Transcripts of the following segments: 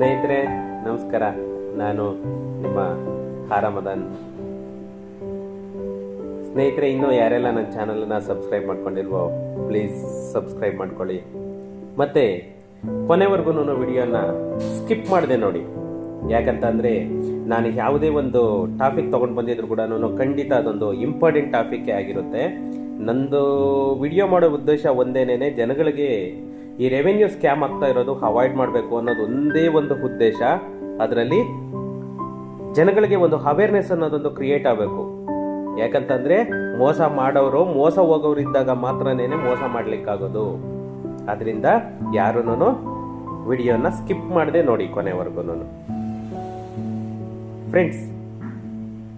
ಸ್ನೇಹಿತರೆ, ನಮಸ್ಕಾರ. ನಾನು ನಿಮ್ಮ ಹಾರಮದನ್. ಸ್ನೇಹಿತರೆ, ಇನ್ನೂ ಯಾರೆಲ್ಲ ನನ್ನ ಚಾನಲನ್ನು ಸಬ್ಸ್ಕ್ರೈಬ್ ಮಾಡ್ಕೊಂಡಿಲ್ವೋ ಪ್ಲೀಸ್ ಸಬ್ಸ್ಕ್ರೈಬ್ ಮಾಡ್ಕೊಳ್ಳಿ. ಮತ್ತೆ, ಕೊನೆವರೆಗೂ ವಿಡಿಯೋನ ಸ್ಕಿಪ್ ಮಾಡಿದೆ ನೋಡಿ. ಯಾಕಂತಂದರೆ, ನಾನು ಯಾವುದೇ ಒಂದು ಟಾಪಿಕ್ ತೊಗೊಂಡು ಬಂದಿದ್ರು ಕೂಡ ಖಂಡಿತ ಅದೊಂದು ಇಂಪಾರ್ಟೆಂಟ್ ಟಾಪಿಕ್ಕೇ ಆಗಿರುತ್ತೆ. ನಂದು ವಿಡಿಯೋ ಮಾಡೋ ಉದ್ದೇಶ ಒಂದೇನೇ ಜನಗಳಿಗೆ ಈ ರೆವೆನ್ಯೂ ಸ್ಕ್ಯಾಮ್ ಆಗ್ತಾ ಇರೋದು ಅವಾಯ್ಡ್ ಮಾಡಬೇಕು ಅನ್ನೋದು ಒಂದೇ ಒಂದು ಉದ್ದೇಶ. ಅದರಲ್ಲಿ ಜನಗಳಿಗೆ ಒಂದು ಅವೇರ್ನೆಸ್ ಅನ್ನೋದೊಂದು ಕ್ರಿಯೇಟ್ ಆಗಬೇಕು. ಯಾಕಂತಂದ್ರೆ ಮೋಸ ಮಾಡೋರು, ಮೋಸ ಹೋಗೋರು ಇದ್ದಾಗ ಮಾತ್ರನೇ ಮೋಸ ಮಾಡಲಿಕ್ಕಾಗೋದು. ಅದರಿಂದ ಯಾರೂ ವಿಡಿಯೋನ ಸ್ಕಿಪ್ ಮಾಡದೆ ನೋಡಿ ಕೊನೆವರೆಗೂ ಫ್ರೆಂಡ್ಸ್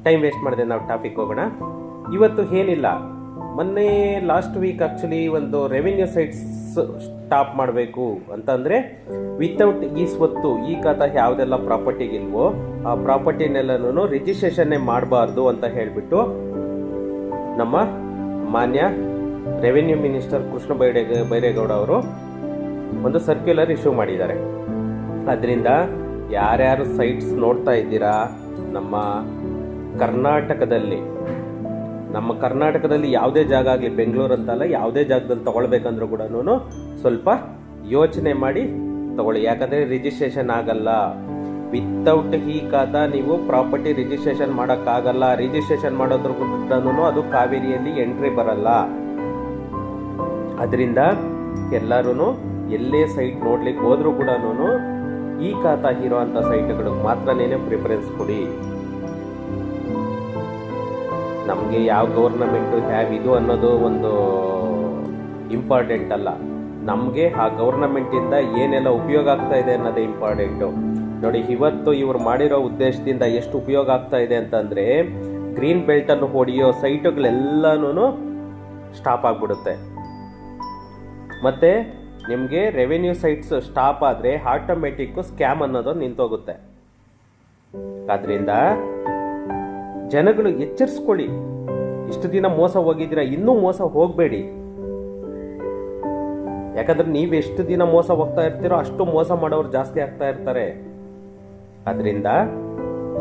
ಟೈಮ್ ವೇಸ್ಟ್ ಮಾಡದೆ ನಾವು ಟಾಪಿಕ್ ಹೋಗೋಣ. ಇವತ್ತು ಏನಿಲ್ಲ. ಮೊನ್ನೆ ಲಾಸ್ಟ್ ವೀಕ್ ಆ್ಯಕ್ಚುಲಿ ಒಂದು ರೆವಿನ್ಯೂ ಸೈಟ್ಸ್ ಸ್ಟಾಪ್ ಮಾಡಬೇಕು ಅಂತಂದರೆ ವಿತೌಟ್ ಈ ಸ್ವತ್ತು, ಈ ಖಾತಾ ಯಾವುದೆಲ್ಲ ಪ್ರಾಪರ್ಟಿಗಿಲ್ವೋ ಆ ಪ್ರಾಪರ್ಟಿನೆಲ್ಲನೂ ರಿಜಿಸ್ಟ್ರೇಷನ್ನೇ ಮಾಡಬಾರ್ದು ಅಂತ ಹೇಳಿಬಿಟ್ಟು ನಮ್ಮ ಮಾನ್ಯ ರೆವಿನ್ಯೂ ಮಿನಿಸ್ಟರ್ ಕೃಷ್ಣ ಬೈಡೆ ಬೈರೇಗೌಡ ಅವರು ಒಂದು ಸರ್ಕ್ಯುಲರ್ ಇಶ್ಯೂ ಮಾಡಿದ್ದಾರೆ. ಅದರಿಂದ ಯಾರ್ಯಾರು ಸೈಟ್ಸ್ ನೋಡ್ತಾ ಇದ್ದೀರಾ, ನಮ್ಮ ಕರ್ನಾಟಕದಲ್ಲಿ ನಮ್ಮ ಕರ್ನಾಟಕದಲ್ಲಿ ಯಾವುದೇ ಜಾಗ ಆಗಲಿ, ಬೆಂಗಳೂರು ಅಂತಲ್ಲ, ಯಾವುದೇ ಜಾಗದಲ್ಲಿ ತೊಗೊಳ್ಬೇಕಂದ್ರೂ ಕೂಡ ಸ್ವಲ್ಪ ಯೋಚನೆ ಮಾಡಿ ತಗೊಳ್ಳಿ. ಯಾಕಂದರೆ ರಿಜಿಸ್ಟ್ರೇಷನ್ ಆಗಲ್ಲ. ವಿತೌಟ್ ಈ ಖಾತಾ ನೀವು ಪ್ರಾಪರ್ಟಿ ರಿಜಿಸ್ಟ್ರೇಷನ್ ಮಾಡೋಕ್ಕಾಗಲ್ಲ. ರಿಜಿಸ್ಟ್ರೇಷನ್ ಮಾಡೋದ್ರ ಅದು ಕಾವೇರಿಯಲ್ಲಿ ಎಂಟ್ರಿ ಬರಲ್ಲ. ಅದರಿಂದ ಎಲ್ಲರೂ ಎಲ್ಲೇ ಸೈಟ್ ನೋಡ್ಲಿಕ್ಕೆ ಹೋದ್ರೂ ಕೂಡ ಈ ಖಾತಾ ಇರೋ ಅಂಥ ಸೈಟ್ಗಳಿಗೆ ಮಾತ್ರನೇ ಪ್ರಿಫರೆನ್ಸ್ ಕೊಡಿ. ನಮಗೆ ಯಾವ ಗೌರ್ನಮೆಂಟು ಹ್ಯಾವ್ ಇದು ಅನ್ನೋದು ಒಂದು ಇಂಪಾರ್ಟೆಂಟ್ ಅಲ್ಲ. ನಮಗೆ ಆ ಗೌರ್ನಮೆಂಟಿಂದ ಏನೆಲ್ಲ ಉಪಯೋಗ ಆಗ್ತಾ ಇದೆ ಅನ್ನೋದೇ ಇಂಪಾರ್ಟೆಂಟು ನೋಡಿ, ಇವತ್ತು ಇವ್ರು ಮಾಡಿರೋ ಉದ್ದೇಶದಿಂದ ಎಷ್ಟು ಉಪಯೋಗ ಆಗ್ತಾ ಇದೆ ಅಂತಂದರೆ ಗ್ರೀನ್ ಬೆಲ್ಟನ್ನು ಹೊಡೆಯೋ ಸೈಟುಗಳೆಲ್ಲನೂ ಸ್ಟಾಪ್ ಆಗಿಬಿಡುತ್ತೆ. ಮತ್ತು ನಿಮಗೆ ರೆವೆನ್ಯೂ ಸೈಟ್ಸ್ ಸ್ಟಾಪ್ ಆದರೆ ಆಟೋಮೆಟಿಕ್ಕು ಸ್ಕ್ಯಾಮ್ ಅನ್ನೋದು ನಿಂತೋಗುತ್ತೆ. ಆದ್ದರಿಂದ ಜನಗಳು ಎಚ್ಚರಿಸ್ಕೊಳ್ಳಿ. ಇಷ್ಟು ದಿನ ಮೋಸ ಹೋಗಿದ್ದೀರಾ, ಇನ್ನೂ ಮೋಸ ಹೋಗಬೇಡಿ. ಯಾಕಂದ್ರೆ ನೀವು ಎಷ್ಟು ದಿನ ಮೋಸ ಹೋಗ್ತಾ ಇರ್ತೀರೋ ಅಷ್ಟು ಮೋಸ ಮಾಡೋರು ಜಾಸ್ತಿ ಆಗ್ತಾ ಇರ್ತಾರೆ. ಅದರಿಂದ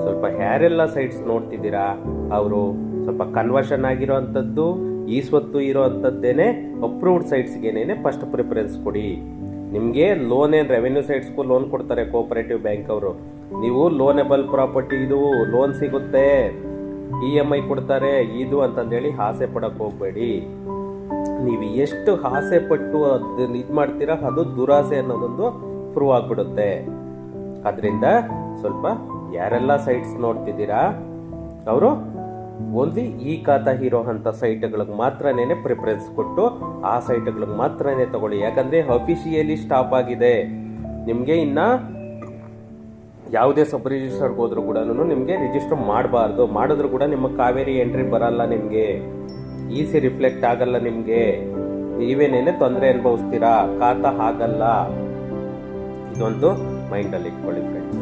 ಸ್ವಲ್ಪ ಹ್ಯಾರೆಲ್ಲ ಸೈಟ್ಸ್ ನೋಡ್ತಿದ್ದೀರಾ? ಅವರು ಸ್ವಲ್ಪ ಕನ್ವರ್ಷನ್ ಆಗಿರೋ ಅಂಥದ್ದು ಈ ಸ್ವತ್ತು ಇರೋ ಅಂಥದ್ದೇನೆ ಅಪ್ರೂವ್ಡ್ ಸೈಟ್ಸ್ಗೇನೆ ಫಸ್ಟ್ ಪ್ರಿಫರೆನ್ಸ್ ಕೊಡಿ. ನಿಮಗೆ ಲೋನ್ ಏನು ರೆವೆನ್ಯೂ ಸೈಟ್ಸ್ಗೂ ಲೋನ್ ಕೊಡ್ತಾರೆ ಕೋಆಪರೇಟಿವ್ ಬ್ಯಾಂಕ್ ಅವರು. ನೀವು ಲೋನೆಬಲ್ ಪ್ರಾಪರ್ಟಿ ಇದು ಲೋನ್ ಸಿಗುತ್ತೆ. ಇ ಎಂ ಐ ಕೊಡ್ತಾರೆ, ಇದು ಅಂತಂದೇಳಿ ಆಸೆ ಪಡಕ್ಕೆ ಹೋಗಬೇಡಿ. ನೀವು ಎಷ್ಟು ಆಸೆ ಪಟ್ಟು ಅದನ್ನ ಇದು ಮಾಡ್ತೀರಾ, ಅದು ದುರಾಸೆ ಅನ್ನೋದೊಂದು ಪ್ರೂವ್ ಆಗಿಬಿಡುತ್ತೆ. ಅದರಿಂದ ಸ್ವಲ್ಪ ಯಾರೆಲ್ಲ ಸೈಟ್ಸ್ ನೋಡ್ತಿದ್ದೀರಾ, ಅವರು ಓನ್ಲಿ ಈ ಖಾತಾ ಇರೋ ಅಂಥ ಸೈಟ್ಗಳಿಗೆ ಮಾತ್ರನೇ ಪ್ರಿಫರೆನ್ಸ್ ಕೊಟ್ಟು ಆ ಸೈಟ್ಗಳಿಗೆ ಮಾತ್ರನೇ ತಗೊಳ್ಳಿ. ಯಾಕಂದರೆ ಅಫಿಷಿಯಲಿ ಸ್ಟಾಪ್ ಆಗಿದೆ. ನಿಮಗೆ ಇನ್ನು ಯಾವುದೇ ಸಬ್ ರಿಜಿಸ್ಟರ್ಗೆ ಹೋದ್ರೂ ಕೂಡ ನಿಮಗೆ ರಿಜಿಸ್ಟರ್ ಮಾಡಬಾರ್ದು. ಮಾಡಿದ್ರು ಕೂಡ ನಿಮ್ಮ ಕಾವೇರಿ ಎಂಟ್ರಿ ಬರಲ್ಲ ನಿಮಗೆ. ಈಸಿ ರಿಫ್ಲೆಕ್ಟ್ ಆಗಲ್ಲ ನಿಮಗೆ. ನೀವೇನೇನೆ ತೊಂದರೆ ಅನುಭವಿಸ್ತೀರಾ? ಖಾತ ಆಗಲ್ಲ ಇದೊಂದು ಮೈಂಡಲ್ಲಿ ಇಟ್ಕೊಳ್ಳಿ ಫ್ರೆಂಡ್ಸ್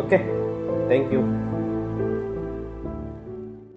ಓಕೆ ಥ್ಯಾಂಕ್ ಯು